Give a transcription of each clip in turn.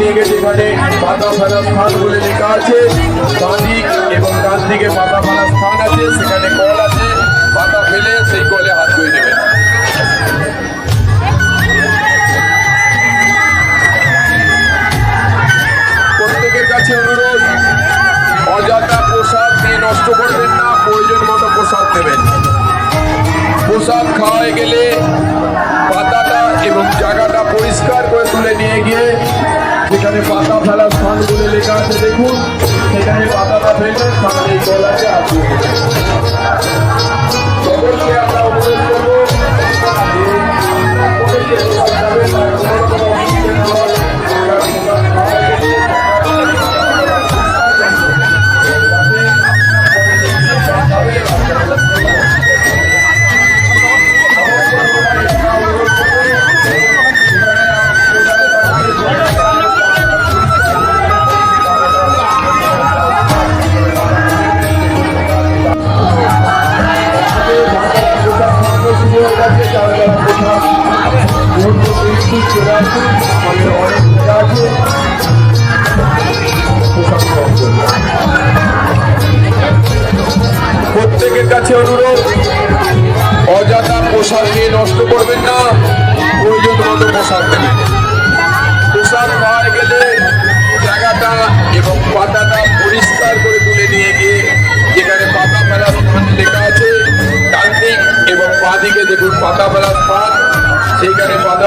নিয়ে গেছে এখানে। পাতা ফেলার স্থান বলে লেখা আছে। বাঁ দিক এবং ডান দিকে পাতা ফেলার স্থান আছে। সেখানে কল আছে। পাতা ফেলে সেই কলে হাত ধুয়ে নেবেন প্রত্যেকের কাছে অনুরোধ অযথা প্রসাদ দিয়ে নষ্ট করবেন না, প্রয়োজন মতো প্রসাদ দেবেন প্রসাদ খাওয়ায় গেলে পাতাটা এবং জায়গাটা পরিষ্কার যেখানে পাতা ফেলার স্থান বলে লেখা আছে দেখুন। সেখানে পাতাটা ফেলবেন সামনে গলাকে আসবে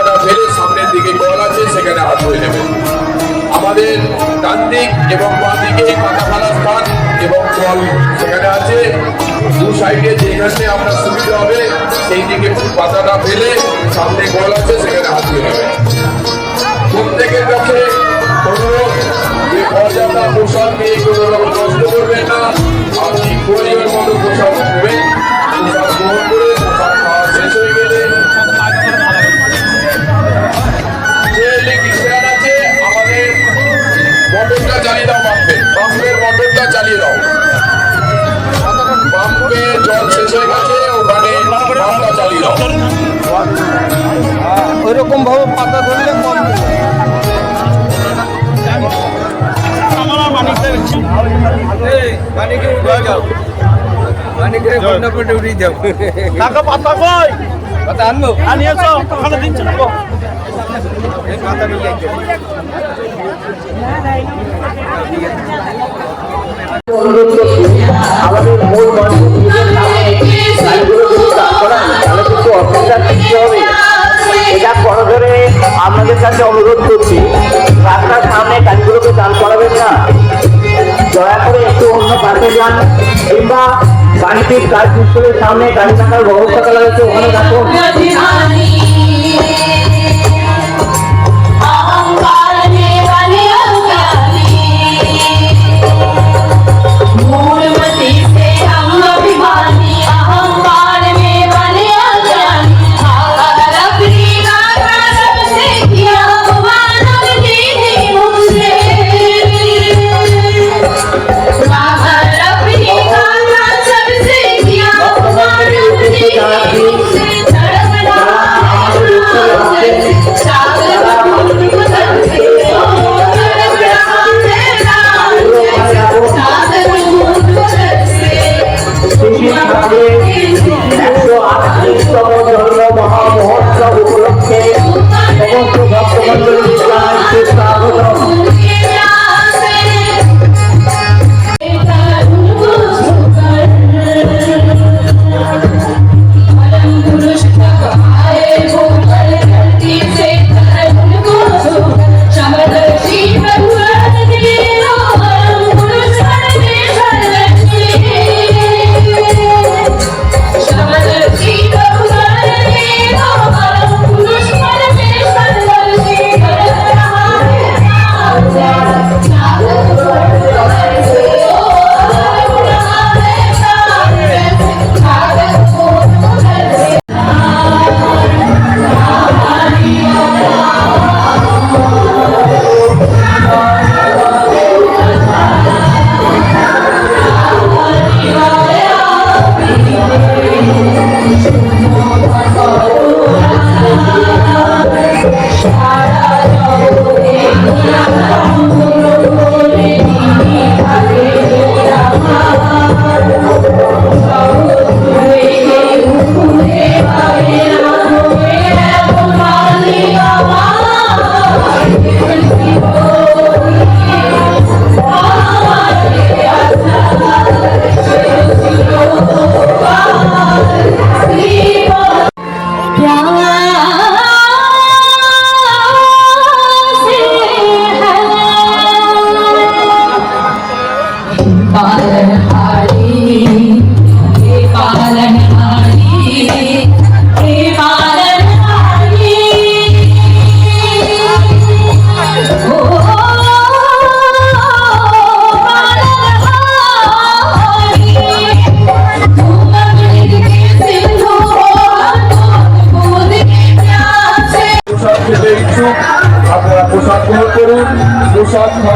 সেইখানে ফেলে সামনের দিকে কল আছে, সেখানে হাত ধরে নেবেন আমাদের ডান দিক এবং বাঁ দিকে পাতা ফেলার স্থান এবং কল সেখানে আছে। দু সাইডে যেখানে আপনার সুবিধা হবে, সেই দিকে পাতাটা ফেলে সামনে কল আছে, সেখানে হাত ধরে নেবেন প্রত্যেকের কাছে অনুরোধ যে নিয়ে নষ্ট করবেন না। আপনি প্রয়োজন মতো পোশাক নেবেন। পোশাক গ্রহণ করে দাও পাম্পে পাম্পের মোটরটা চালিয়ে দাও। পাম্পে জল শেষ হয়ে গেছে ওখানে পাম্পটা চালিয়ে দাও। ওইরকম ভাবে পাতা ধরলে কম টাকা পাতা কই? কথা আনব। আনিয়েছো? ওখানে দিচ্ছি। পাতা নিয়ে যাই। অনুরোধ করছি আমাদের মূল তাহলে কিন্তু হবে এটা বড় ধরে আপনাদের কাছে অনুরোধ করছি। রাস্তার সামনে গাড়িগুলোকে দান করাবেন না দয়া করে একটু অন্য পাশে যান কিংবা গাড়িটির কার্যস্থলের সামনে গাড়ি রাখার ব্যবস্থা করা হয়েছে ওখানে রাখুন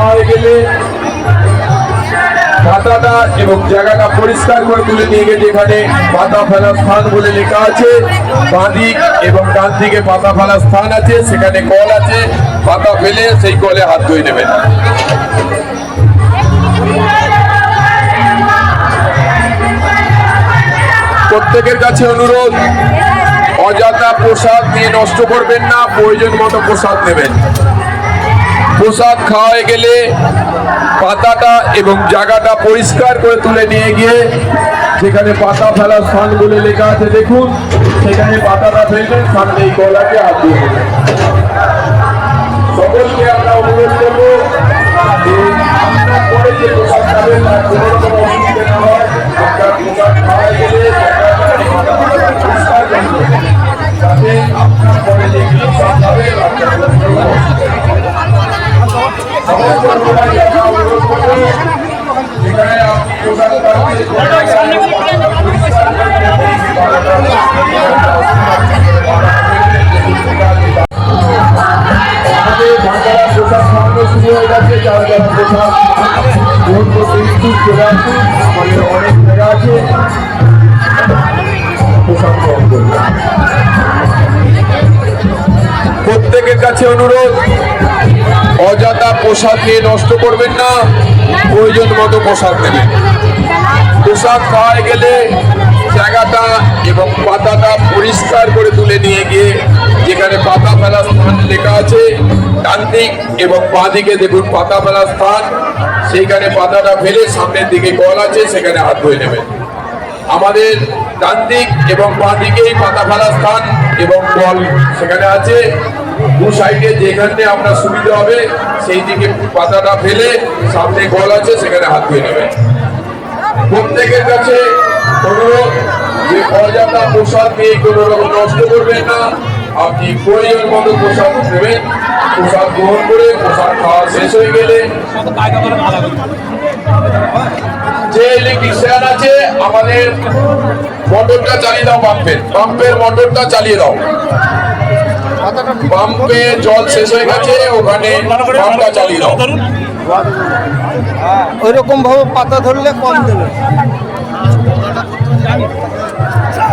হয়ে গেলে খাতাটা এবং জায়গাটা পরিষ্কার করে তুলে নিয়ে গেছে এখানে পাতা ফেলা স্থান বলে লেখা আছে। বাঁদিক এবং ডান দিকে পাতা ফেলা স্থান আছে, সেখানে কল আছে। পাতা ফেলে সেই কলে হাত ধুয়ে নেবেন প্রত্যেকের কাছে অনুরোধ, অযথা প্রসাদ নিয়ে নষ্ট করবেন না, প্রয়োজন মতো প্রসাদ নেবেন। প্রসাদ খাওয়ায় গেলে পাতাটা এবং জায়গাটা পরিষ্কার করে তুলে নিয়ে গিয়ে যেখানে পাতা ফেলার স্থান বলে লেখা আছে, দেখুন, সেখানে পাতাটা ফেলবেন সামনে এই গলাকে হাত দিয়ে। সকলকে আমরা অনুরোধ করব পরে যে খাবেন, তার কোনো রকম অসুবিধা না হয় আপনার খাওয়ায় গেলে আপনার পরে যে খাবেন, আপনার আমাদের অনেক জায়গা আছে প্রত্যেকের কাছে অনুরোধ অযথা পোশাক নিয়ে নষ্ট করবেন না। প্রয়োজন মতো পোশাক নেবেন। পোশাক খাওয়ায় গেলে জায়গাটা এবং পাতাটা পরিষ্কার করে তুলে নিয়ে গিয়ে যেখানে পাতা ফেলার স্থান লেখা আছে, ডান দিক এবং বাঁ দিকে দেখুন পাতা ফেলার স্থান। সেইখানে পাতাটা ফেলে সামনের দিকে কল আছে, সেখানে হাত ধুয়ে নেবেন। আমাদের ডান দিক এবং বাঁ দিকেই পাতা ফেলার স্থান এবং কল সেখানে আছে। দু সাইডে যেখানে আপনার সুবিধা হবে, সেই দিকে পাতাটা ফেলে সামনে কল আছে, সেখানে হাত ধুয়ে নেবেন প্রত্যেকের কাছে অনুরোধ যে অযথা প্রসাদ নিয়ে কোনো রকম নষ্ট করবেন না। আপনি প্রয়োজন মতো প্রসাদ নেবেন প্রসাদ গ্রহণ করে প্রসাদ খাওয়া শেষ হয়ে গেলে। যে ইলেকট্রিশিয়ান আছে, আমাদের মোটরটা চালিয়ে দাও পাম্পের পাম্পের মোটরটা চালিয়ে দাও। পাম্পে জল শেষ হয়ে গেছে ওখানে পাম্পটা চালিয়ে দাও। ধরুন ওইরকম ভাবে পাতা ধরলে কম দেবে।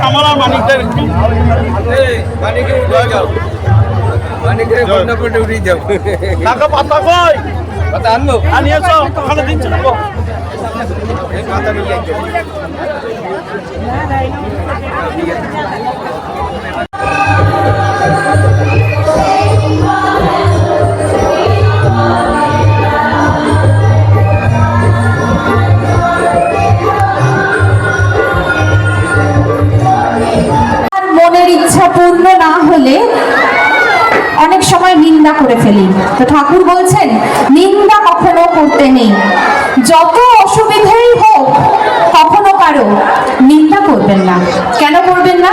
আমার মানিকটা মানিকে উঠে যাও মানিকে করে উঠে যাও কাকা পাতা কই? পাতা আনলো? আনিয়েছো ওখানে দিচ্ছি এই পাতা নিয়ে নিন্দা করে ফেলি। তো ঠাকুর বলছেন, নিন্দা কখনো করতে নেই। যত অসুবিধাই হোক, কখনো কারও নিন্দা করবেন না। কেন করবেন না?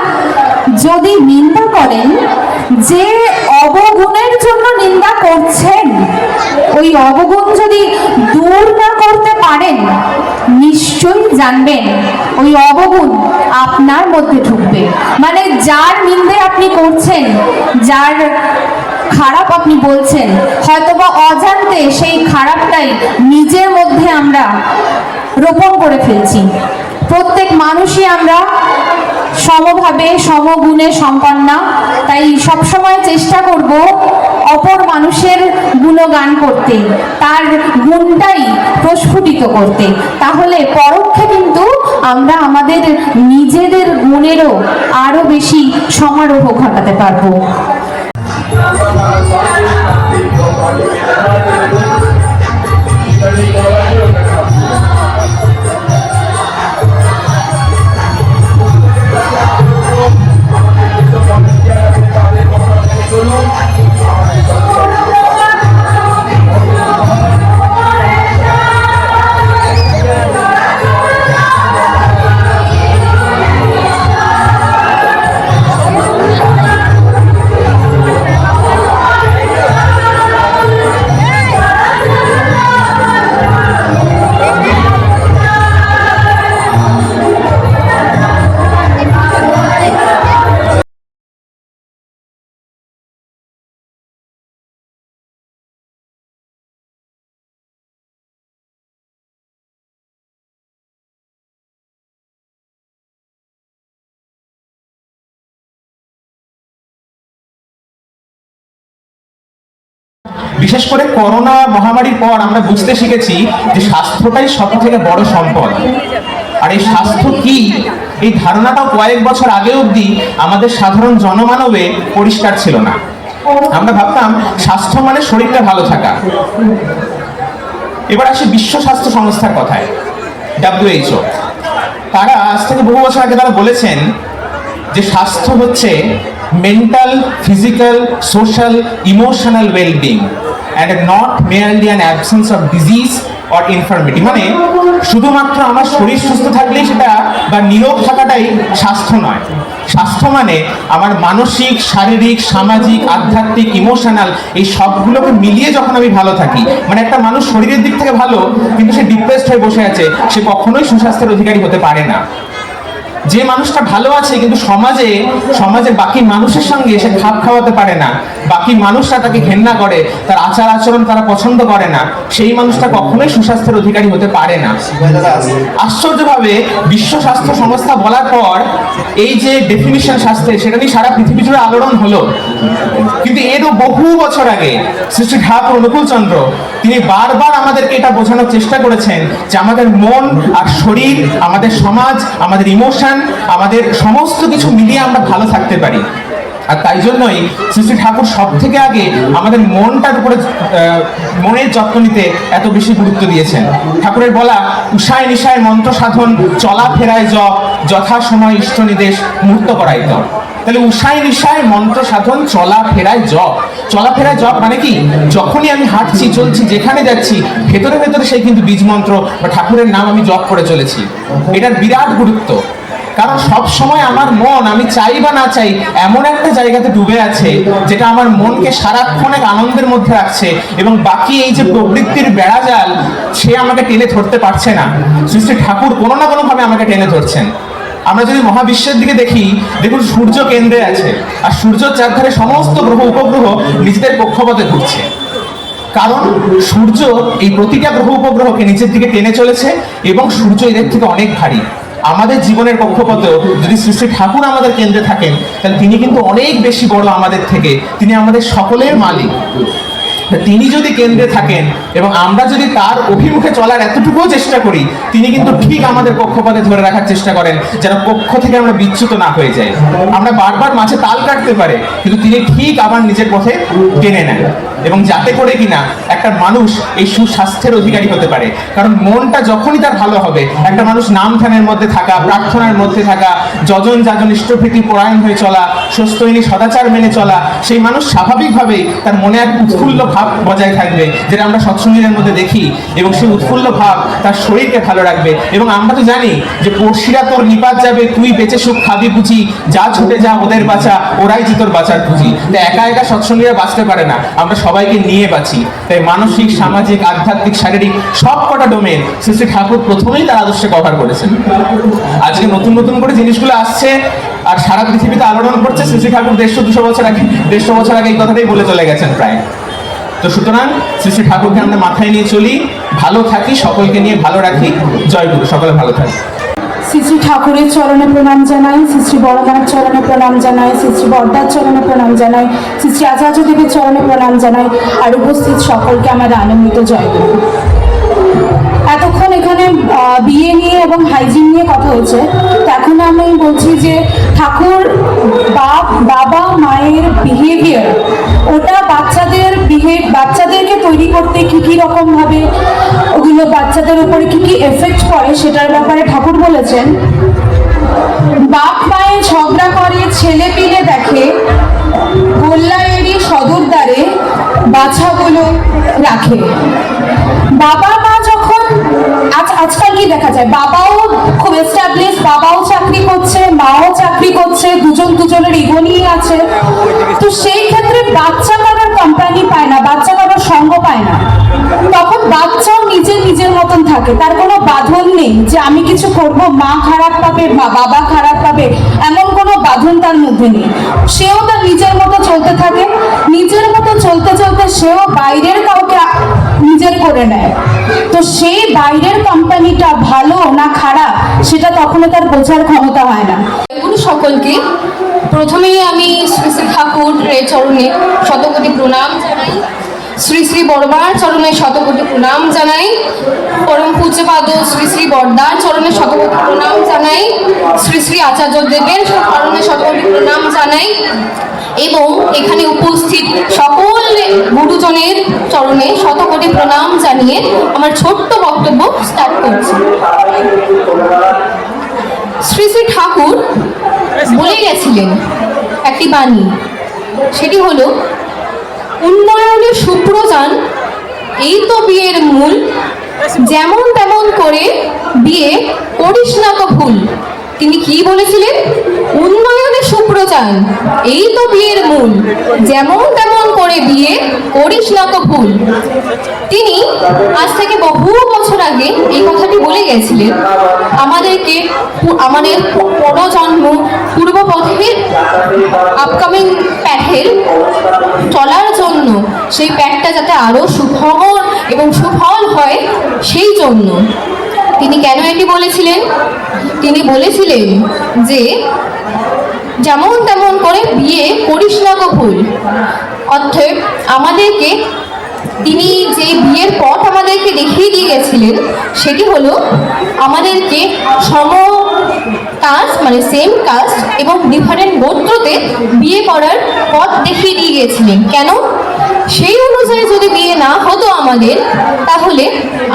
যদি নিন্দা করেন, যে অবগুণের জন্য নিন্দা করছেন, ওই অবগুণ যদি দূর না করতে পারেন, নিশ্চয়ই জানবেন ওই অবগুণ আপনার মধ্যে ঢুকবে। মানে যার নিন্দে আপনি করছেন, যার খারাপ আপনি বলছেন, হয়তোবা অজান্তে সেই খারাপটাই নিজের মধ্যে আমরা রোপণ করে ফেলছি। প্রত্যেক মানুষই আমরা সমভাবে, সমগুণে সম্পন্না, তাই সবসময় চেষ্টা করব অপর মানুষের গুণগান করতে, তার গুণটাই প্রস্ফুটিত করতে। তাহলে পরোক্ষে কিন্তু আমরা আমাদের নিজেদের গুণেরও আরও বেশি সমারোহ ঘটাতে পারব। বিশেষ করে করোনা মহামারীর পর আমরা বুঝতে শিখেছি যে স্বাস্থ্যটাই সব থেকে বড় সম্পদ। আর এই স্বাস্থ্য কি? এই ধারণাটাও কয়েক বছর আগে অবধি আমাদের সাধারণ জনমানবে পরিষ্কার ছিল না। আমরা ভাবতাম, স্বাস্থ্য মানে শরীরটা ভালো থাকা। এবার আসি বিশ্ব স্বাস্থ্য সংস্থার কথায়, ডাব্লিউএইচও। তারা আজ থেকে বহু বছর আগে তারা বলেছেন যে স্বাস্থ্য হচ্ছে mental physical social emotional wellbeing and not merely an absence of disease or infirmity. মানে শুধুমাত্র আমার শরীর সুস্থ থাকলেই সেটা বা নিরোগ থাকাটাই স্বাস্থ্য নয়। স্বাস্থ্য মানে আমার মানসিক, শারীরিক, সামাজিক, আধ্যাত্মিক, ইমোশনাল এই সবগুলোকে মিলিয়ে যখন আমি ভালো থাকি। মানে একটা মানুষ শরীরের দিক থেকে ভালো, কিন্তু সে ডিপ্রেসড হয়ে বসে আছে, সে কখনোই সুস্বাস্থ্যের অধিকারী হতে পারে না। যে মানুষটা ভালো আছে, কিন্তু সমাজে সমাজে বাকি মানুষের সঙ্গে সে খাপ খাওয়াতে পারে না। বাকি মানুষরা তাকে ঘেন্না করে, তার আচার আচরণ তারা পছন্দ করে না। সেই মানুষটা কখনোই সুস্বাস্থ্যের অধিকারী হতে পারে না। আশ্চর্যভাবে বিশ্ব স্বাস্থ্য সংস্থা বলার পর, এই যে ডেফিনিশন স্বাস্থ্যের সেটা নিয়ে সারা পৃথিবী জুড়ে আলোড়ন হলো। কিন্তু এরও বহু বছর আগে শ্রী ঠাকুর অনুকূল চন্দ্র তিনি বারবার আমাদেরকে এটা বোঝানোর চেষ্টা করেছেন যে আমাদের মন আর শরীর, আমাদের সমাজ, আমাদের ইমোশন আমাদের সমস্ত কিছু মিলিয়ে আমরা ভালো থাকতে পারি। আর তাই জন্যই শ্রী শ্রী ঠাকুর সব থেকে আগে আমাদের মনটার উপরে মনের যত্ন নিতে এত বেশি গুরুত্ব দিয়েছেন। ঠাকুরের বলা, উষায় নিশায় মন্ত্র সাধন, চলা ফেরায় জপ যথা সময় ইষ্ট নির্দেশ, মুহূর্ত করাই তপ তাহলে উষায় নিশায় মন্ত্র সাধন, চলা ফেরায় জপ। চলা ফেরায় জপ মানে কি? যখনই আমি হাঁটছি, চলছি, যেখানে যাচ্ছি, ভেতরে ভেতরে সেই কিন্তু বীজ মন্ত্র বা ঠাকুরের নাম আমি জপ করে চলেছি। এটার বিরাট গুরুত্ব। কারণ সব সময় আমার মন, আমি চাই বা না চাই, এমন একটা জায়গাতে ডুবে আছে, যেটা আমার মনকে সারাক্ষণ এক আনন্দের মধ্যে রাখছে এবং বাকি এই যে প্রবৃত্তির বেড়াজাল, সে আমাকে টেনে ধরতে পারছে না। শ্রী শ্রী ঠাকুর কোনো না কোনো ভাবে আমাকে টেনে ধরছেন। আমরা যদি মহাবিশ্বের দিকে দেখি, দেখুন সূর্য কেন্দ্রে আছে, আর সূর্যের চারধারে সমস্ত গ্রহ, উপগ্রহ নিজেদের কক্ষপথে ঘুরছে। কারণ সূর্য এই প্রতিটা গ্রহ, উপগ্রহকে নিচের দিকে টেনে চলেছে এবং সূর্য এদের থেকে অনেক ভারী। আমাদের জীবনের কক্ষপথেও যদি শ্রী শ্রী ঠাকুর আমাদের কেন্দ্রে থাকেন, তাহলে তিনি কিন্তু অনেক বেশি বড় আমাদের থেকে। তিনি আমাদের সকলের মালিক। তিনি যদি কেন্দ্রে থাকেন এবং আমরা যদি তার অভিমুখে চলার এতটুকুও চেষ্টা করি, তিনি কিন্তু ঠিক আমাদের কক্ষপথে ধরে রাখার চেষ্টা করেন, যেন কক্ষ থেকে আমরা বিচ্যুত না হয়ে যাই। আমরা বারবার মাঝে তাল কাটতে পারে, কিন্তু তিনি ঠিক আবার নিজের পথে টেনে নেন। এবং যাতে করে কিনা একটা মানুষ এই সুস্বাস্থ্যের অধিকারী হতে পারে। কারণ মনটা যখনই তার ভালো হবে, একটা মানুষ নাম ধ্যানের মধ্যে থাকা, প্রার্থনার মধ্যে থাকা, যজন যাজন ইষ্টভীতি পরায়ণ হয়ে চলা সুস্থইনী সদাচার মেনে চলা, সেই মানুষ স্বাভাবিকভাবেই তার মনে এক উৎফুল্ল ভাব বজায় থাকবে, যেটা আমরা সৎসঙ্গীদের মধ্যে দেখি, এবং সেই উৎফুল্ল ভাব তার শরীরকে ভালো রাখবে। এবং আমরা তো জানি যে পড়শিরা তোর নিপাত যাবে, তুই বেঁচে সুখ খাবি বুঝি, যা ছুটে যা ওদের বাঁচা, ওরাই যে তোর বাঁচার খুঁজি তাই একা একা সৎসঙ্গীরা বাঁচতে পারে না, আমরা সবাইকে নিয়ে বাঁচি। তাই মানসিক, সামাজিক, আধ্যাত্মিক, শারীরিক সব কটা ডোমেন শ্রী শ্রী ঠাকুর প্রথমেই তার আদর্শে কভার করেছেন। আজকে নতুন নতুন করে জিনিসগুলো আসছে, আর সারা পৃথিবীতে আলোড়ন করছে শ্রী শ্রী ঠাকুর দেড়শো, দুশো বছর আগে, দেড়শো বছর আগে এই কথাটাই বলে চলে গেছেন প্রায়। তো সুতরাং শ্রী ঠাকুরকে আমরা মাথায় নিয়ে চলি। ভালো থাকি, সকলকে নিয়ে ভালো রাখি। জয় গুরু, সকলে ভালো থাকি। শ্রী শ্রী ঠাকুরের চরণে প্রণাম জানাই, শ্রী শ্রী বড়মার চরণে প্রণাম জানাই, শ্রী শ্রী বর্দার চরণে প্রণাম জানাই, শ্রী শ্রী আচার্য দেবের চরণে প্রণাম জানাই, আর উপস্থিত সকলকে আমার আনন্দিত জয় গুরু। এতক্ষণ এখানে বিয়ে নিয়ে এবং হাইজিন নিয়ে কথা হয়েছে তো এখন আমি বলছি যে ঠাকুর, বাপ, বাবা, মায়ের বিহেভিয়ার ওটা বাচ্চাদের বিহেভ বাচ্চাদেরকে তৈরি করতে কি কি রকম ভাবে ওগুলো বাচ্চাদের উপরে কি কি এফেক্ট পড়ে সেটার ব্যাপারে ঠাকুর বলেছেন। বাপ মায়ে ঝগড়া করে, ছেলে পিলে দেখে গোল্লায়েরই সদর দ্বারে বাছাগুলো রাখে। বাবা আজ আজকাল কি দেখা যায়? বাবাও খুব এস্টাবলিশ বাবাও চাকরি করছে, মাও চাকরি করছে, দুজন দুজনের ইগো নিয়ে আছে। তো সেই ক্ষেত্রে বাচ্চা কারোর কোম্পানি পায় না, বাচ্চা কারোর সঙ্গ পায় না। তখন বাচ্চাও নিজে নিজের মতন থাকে। তার কোনো বাঁধন নেই যে আমি কিছু করব, মা খারাপ পাবে মা বাবা খারাপ পাবে, এমন কোনো বাঁধন তার মধ্যে নেই। সেও তার নিজের মতো চলতে থাকে, নিজের মতো চলতে চলতে সেও বাইরের কাউকে করে নেয়। তো সেই বাইরের কোম্পানিটা ভালো না খারাপ, সেটা তখনও তার বোঝার ক্ষমতা হয় না। সকলকে প্রথমেই আমি শ্রী শ্রী ঠাকুরের চরণে শতকোটি প্রণাম জানাই। শ্রী শ্রী বড়বার চরণে শতকোটি প্রণাম জানাই। পরম পূজ্যপাদ শ্রী শ্রী বর্দার চরণে শতকোটি প্রণাম জানাই। শ্রী শ্রী আচার্য দেবের চরণে শতকোটি প্রণাম জানাই এবং এখানে উপস্থিত সকল গুরুজনের চরণে শতকোটি প্রণাম জানিয়ে আমার ছোট্ট বক্তব্য স্টার্ট করছি। শ্রী শ্রী ঠাকুর বলে গেছিলেন একটি বাণী। সেটি হলো উন্নয়নের সুপ্রজান এই তো বিয়ের মূল। যেমন তেমন করে বিয়ে করিস না তো ভুল। তিনি কি বলেছিলেন? উন্নয়নের সুপ্রচার এই তো বিয়ের মূল। যেমন তেমন করে বিয়ে করিস না তো ভুল। তিনি আজ থেকে বহু বছর আগে এই কথাটি বলে গেছিলেন। আমাদেরকে আমাদের পরজন্ম পূর্বপথের আপকামিং প্যাথের চলার জন্য, সেই প্যাকটা যাতে আরও সুফল এবং সুফল হয়, সেই জন্য। তিনি কেন এটি বলেছিলেন? তিনি বলেছিলেন যে, যেমন তেমন করে বিয়ে করিস না গো ভুল আমাদেরকে তিনি যে বিয়ের পথ আমাদেরকে দেখিয়ে দিয়ে গেছিলেন, সেটি হলো আমাদেরকে সম কাস্ট মানে সেম কাস্ট এবং ডিফারেন্ট গোত্রতে বিয়ে করার পথ দেখিয়ে দিয়ে গিয়েছিলেন কেন? সেই অনুযায়ী যদি বিয়ে না হতো আমাদের, তাহলে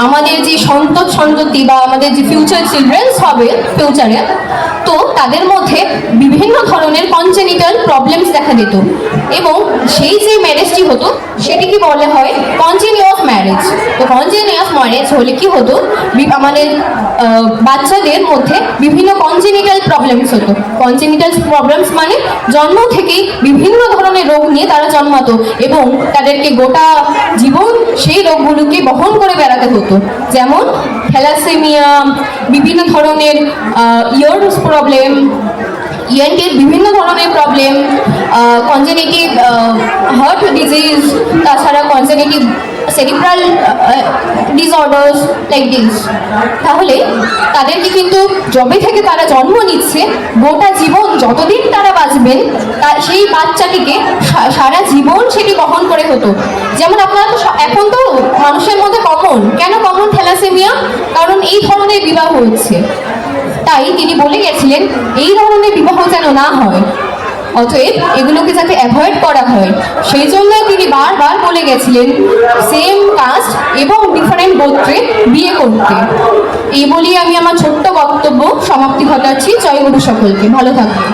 আমাদের যে সন্তত সন্ততি বা আমাদের যে ফিউচার চিলড্রেন্স হবে ফিউচারে তো তাদের মধ্যে বিভিন্ন ধরনের কনজেনিটাল প্রবলেমস দেখা দিত। এবং সেই যে ম্যারেজটি হতো সেটিকে বলা হয়? কন্টিনিউয়াস ম্যারেজ তো কন্টিনিউয়াস ম্যারেজ হলে কি হতো? আমাদের বাচ্চাদের মধ্যে বিভিন্ন কনজেনিটাল প্রবলেমস হতো। কনজেনিটাল প্রবলেমস মানে জন্ম থেকেই বিভিন্ন ধরনের রোগ নিয়ে তারা জন্মাতো এবং তাদেরকে গোটা জীবন সেই রোগগুলোকে বহন করে বেড়াতে হতো। যেমন থ্যালাসেমিয়া বিভিন্ন ধরনের ইয়ার্স প্রবলেম ইএনটির বিভিন্ন ধরনের প্রবলেম কনজেনেটিভ হার্ট ডিজিজ তাছাড়া congenital cerebral disorders like this তাহলে তাদেরকে কিন্তু যবে থেকে তারা জন্ম নিচ্ছে, গোটা জীবন যতদিন তারা বাঁচবেন, তা সেই বাচ্চাটিকে সারা জীবন সেটি বহন করে হতো। যেমন আপনারা তো এখন তো মানুষের মধ্যে কমন কেন কমন থ্যালাসেমিয়া কারণ এই ধরনের বিবাহ হচ্ছে। তাই তিনি বলে গেছিলেন, এই ধরনের বিবাহ যেন না হয়। অতএব এগুলোকে যাতে অ্যাভয়েড করা হয়। সেই জন্য তিনি বারবার বলে গেছিলেন সেম কাস্ট এবং ডিফারেন্ট গোত্রে বিয়ে করতে। এই বলিয়ে আমি আমার ছোট্ট বক্তব্য সমাপ্তি ঘটাচ্ছি। জয় গুরু সকলকে। ভালো থাকবেন।